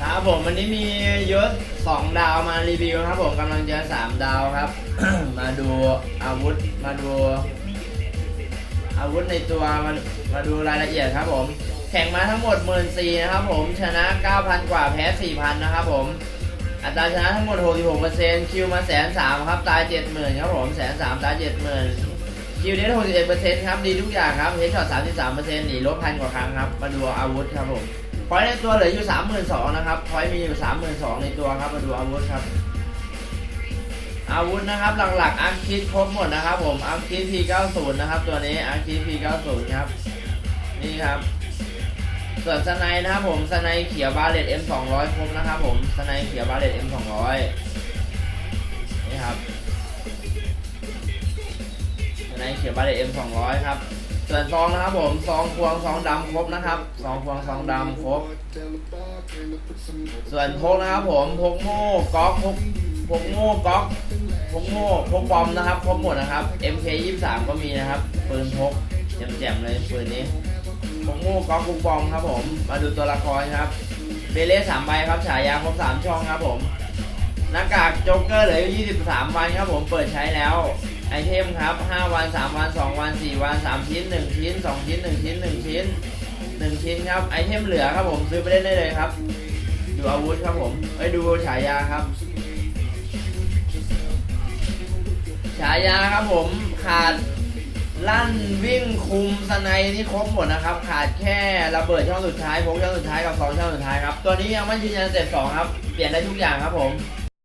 ครับผมวันนี้มียศสองดาวมารีวิวครับผมกำลังจะสามดาวครับ มาดูอาวุธมาดู อาวุธในตัวมามาดูรายละเอียดครับผม แข่งมาทั้งหมดหมื่นสี่นะครับผมชนะ 9,000 กว่าแพ้4,000นะครับผมอัตราชนะทั้งหมด 66%คิวมาแสนสามครับตาย 70,000ครับผมแสนสามตาย 70,000คิวเดท61%ครับดีทุกอย่างครับเฮดช็อต33%หนีลบพันกว่าครั้งครับมาดูอาวุธครับผม พอยในตัวเหลืออยู่32,000นสองนะครับพอยมีอยู่32,000ในตัวครับ มาดูอาวุธครับ อาวุธนะครับหลักๆอาร์คิดครบหมดนะครับ ผมอาร์คิด P90 นะครับตัวนี้อาร์คิด P90 ครับ นี่ครับส่วนสไนนะครับผมสไนเขียวบาเลต M200 ครบนะครับ ผมสไนเขียวบาเลต M200 นี่ครับสไนเขียวบาเลต M200 ครับ ส่วนซองนะครับผมซองพวงซองดำครบนะครับซองพวงซองดำครบ ส่วนพกนะครับผมพกโม่ก๊อกพกพกโม่ก๊อกพกโม่พกบอมนะครับครบหมดนะครับ MK 23ก็มีนะครับปืนพกแจ่มๆเลยปืนนี้พกโม่ก๊อกพกบอมครับผมมาดูตัวละครครับเบเล่สามใบครับฉายาครบสามช่องครับผมหน้ากากโจ๊กเกอร์เหลืออยู่23วันครับผมเปิดใช้แล้ว ไอเทมครับ 5 วัน 3 วัน 2 วัน 4 วัน 3 ชิ้น 1 ชิ้น 2 ชิ้น 1 ชิ้น 1 ชิ้น 1 ชิ้นครับ ไอเทมเหลือครับผมซื้อไปเล่นได้เลยครับ ดูอาวุธครับผมไปดูฉายาครับ ฉายาครับผมขาดลั่นวิ่งคุมสไนด์นี่ครบหมดนะครับ ขาดแค่ระเบิดช่องสุดท้ายพกช่องสุดท้ายกับสองช่องสุดท้ายครับ ตัวนี้ยังไม่ยืนยันสเต็ปสองครับ เปลี่ยนได้ทุกอย่างครับผม